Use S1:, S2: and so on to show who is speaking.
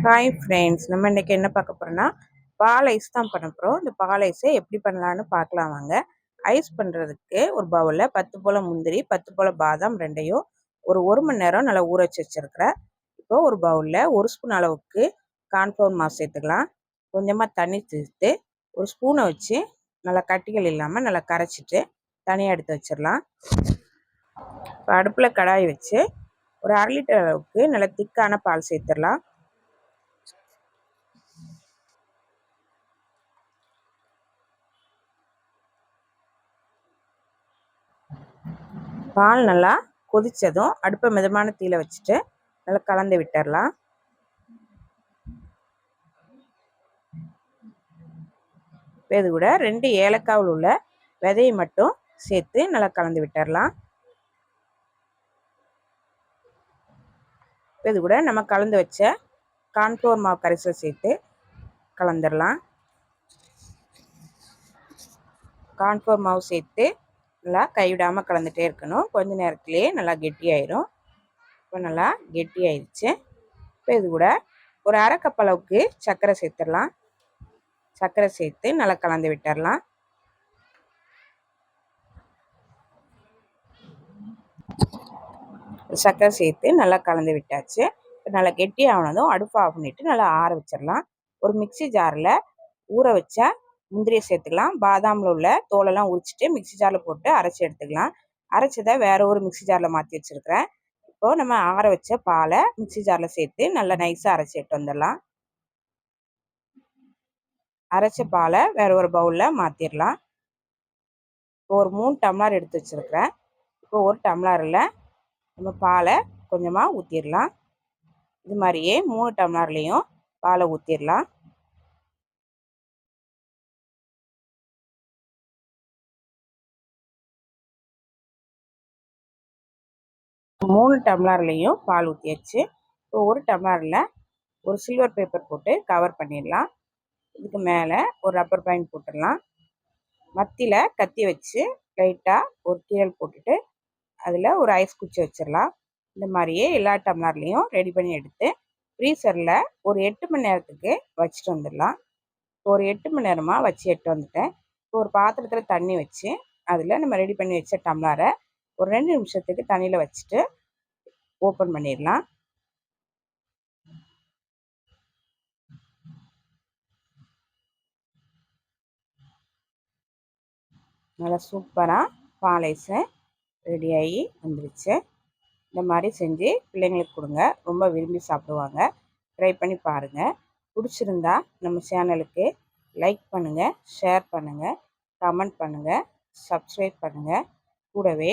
S1: Hi friends நம்ம இன்றைக்கி என்ன பார்க்க போகிறோன்னா பால் ஐஸ் தான் பண்ண போகிறோம் இந்த பால் ஐஸை எப்படி பண்ணலான்னு பார்க்கலாம் வாங்க. ஐஸ் பண்ணுறதுக்கு ஒரு பவுலில் பத்து போல் முந்திரி பத்து போல் பாதாம் ரெண்டையும் ஒரு ஒரு மணி நேரம் நல்லா ஊற வச்சு வச்சுருக்கிறேன். இப்போ ஒரு பவுலில் ஒரு ஸ்பூன் அளவுக்கு கார்ன்ஃப்ளவர் மாவு சேர்த்துக்கலாம். கொஞ்சமாக தண்ணி சேர்த்து ஒரு ஸ்பூனை வச்சு நல்லா கட்டிகள் இல்லாமல் நல்லா கரைச்சிட்டு தனியாக எடுத்து வச்சிடலாம். இப்போ அடுப்பில் கடாய் வச்சு ஒரு அரை லிட்டர் அளவுக்கு நல்லா திக்கான பால் சேர்த்துடலாம். பால் நல்லா கொதித்ததும் அடுப்பை மிதமான தீயில் வச்சுட்டு நல்லா கலந்து விட்டுடலாம் இப்போ இது கூட ரெண்டு ஏலக்காவில் உள்ள விதையை மட்டும் சேர்த்து நல்லா கலந்து விட்டுடலாம் இது கூட நம்ம கலந்து வச்ச கான்ஃப்ளோர் மாவு கரைசல் சேர்த்து கலந்துடலாம் கான்ஃப்ளோர் மாவு சேர்த்து நல்லா கைவிடாமல் கலந்துகிட்டே இருக்கணும். கொஞ்ச நேரத்துலேயே நல்லா கெட்டியாயிரும். இப்போ நல்லா கெட்டியாயிருச்சு இப்போ இது கூட ஒரு அரை கப் அளவுக்கு சர்க்கரை சேர்த்துடலாம். சர்க்கரை சேர்த்து நல்லா கலந்து விட்டுடலாம். சர்க்கரை சேர்த்து நல்லா கலந்து விட்டாச்சு. நல்லா கெட்டி ஆனதும் அடுப்பு ஆஃப் பண்ணிவிட்டு நல்லா ஆற வச்சிடலாம். ஒரு மிக்சி ஜாரில் ஊற வச்ச முந்திரியை சேர்த்துக்கலாம். பாதாமில் உள்ள தோலெல்லாம் உரிச்சிட்டு மிக்சி ஜாரில் போட்டு அரைச்சி எடுத்துக்கலாம். அரைச்சதை வேறு ஒரு மிக்சி ஜாரில் மாற்றி வச்சுருக்கிறேன். இப்போது நம்ம ஆற வச்ச பாலை மிக்சி ஜாரில் சேர்த்து நல்லா நைஸாக அரைச்சி எடுத்து வந்துடலாம். அரைச்ச பாலை வேறு ஒரு பவுலில் மாற்றிடலாம் இப்போ ஒரு மூணு டம்ளர் எடுத்து வச்சுருக்கிறேன். இப்போ ஒரு டம்ளரில் நம்ம பாலை கொஞ்சமாக ஊற்றிடலாம் இது மாதிரியே மூணு டம்ளர்லேயும் பாலை ஊற்றிடலாம் மூணு டம்ளர்லேயும் பால் ஊற்றியாச்சு இப்போ ஒரு டம்ளரில் ஒரு சில்வர் பேப்பர் போட்டு கவர் பண்ணிடலாம். இதுக்கு மேலே ஒரு ரப்பர் பேண்ட் போட்டுடலாம். மத்தியில் கத்தி வச்சு லைட்டாக ஒரு கீழல் போட்டுட்டு அதில் ஒரு ஐஸ் குச்சி வச்சிடலாம். இந்த மாதிரியே எல்லா டம்ளர்லேயும் ரெடி பண்ணி எடுத்து ஃப்ரீசரில் ஒரு எட்டு மணி நேரத்துக்கு வச்சுட்டு வந்துடலாம். ஒரு எட்டு மணி நேரமாக வச்சு எட்டு வந்துட்டேன். இப்போ ஒரு பாத்திரத்தில் தண்ணி வச்சு அதில் நம்ம ரெடி பண்ணி வச்ச டம்ளரை ஒரு ரெண்டு நிமிஷத்துக்கு தண்ணியில் வச்சுட்டு ஓப்பன் பண்ணிடலாம். நல்லா சூப்பராக பாலைஸை ரெடியாகி வந்துருச்சு. இந்த மாதிரி செஞ்சு பிள்ளைங்களுக்கு கொடுங்க. ரொம்ப விரும்பி சாப்பிடுவாங்க. ட்ரை பண்ணி பாருங்கள் பிடிச்சிருந்தா நம்ம சேனலுக்கு லைக் பண்ணுங்கள் ஷேர் பண்ணுங்கள் கமெண்ட் பண்ணுங்கள் சப்ஸ்கிரைப் பண்ணுங்கள் கூடவே